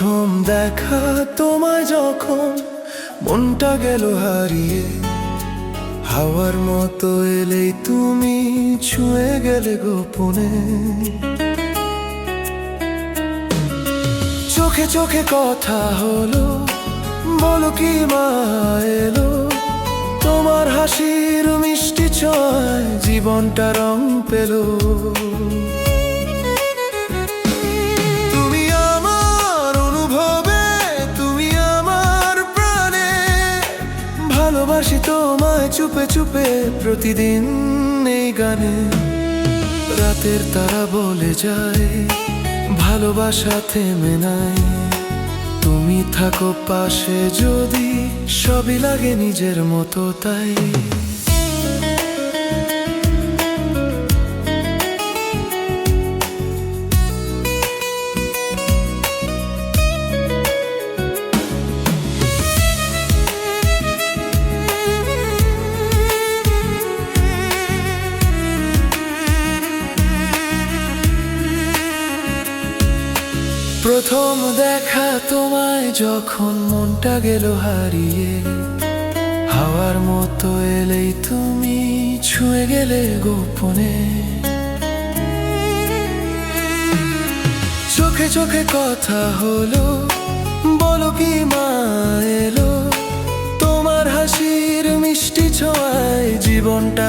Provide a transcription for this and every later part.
দেখা তোমায় যখন মনটা গেল হারিয়ে, হাওয়ার মতো এলেই তুমি ছুঁয়ে গেলে গোপনে। চোখে চোখে কথা হলো, বলো কি মা এলো? তোমার হাসির মিষ্টি ছয় জীবনটা রং পেল। ভালোবাসি তোমায় চুপে চুপে প্রতিদিন এই গানে। রাতের তারা বলে যায়, ভালোবাসা থেমে নাই। তুমি থাকো পাশে যদি, সবই লাগে নিজের মতো তাই। প্রথম দেখা তোমায় যখন মনটা গেল হারিয়ে, হাওয়ার মতো এলেই তুমি ছুঁয়ে গেলে গোপনে। চোখে চোখে কথা হলো, বলো কি মা এলো? তোমার হাসির মিষ্টি ছোঁয়ায় জীবনটা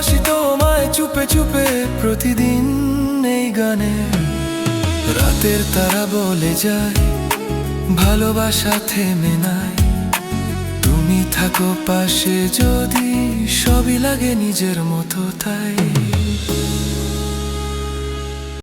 ভালোবাসি তোমায় চুপে চুপে প্রতিদিন এই গানে। রাতের তারা বলে যায়, ভালোবাসা থেমে নাই। তুমি থাকো পাশে যদি সবই লাগে নিজের মতো তাই।